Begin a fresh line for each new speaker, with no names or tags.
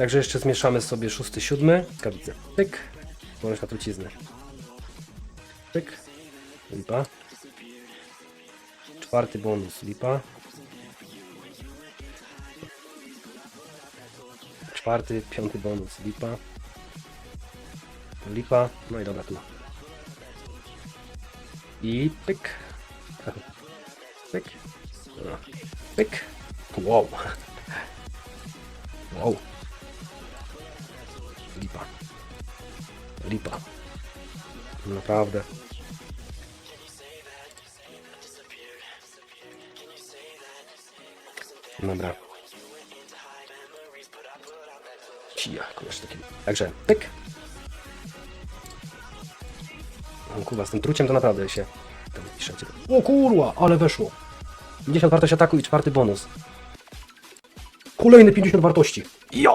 Także jeszcze zmieszamy sobie szósty, siódmy. Kawice. Pyk. Możesz na truciznę. Pyk. Lipa. Czwarty bonus. Lipa. Czwarty, piąty bonus. Lipa. Lipa. No i dobra, tu. I pyk. Pyk. Pyk. Wow. Wow. Lipa. Naprawdę. Dobra. Cija, kogoś taki. Także, pyk. O kurwa, z tym truciem to naprawdę się... Tam piszecie. O kurwa, ale weszło. 50 wartość ataku i czwarty bonus. Kolejne 50 wartości. Ja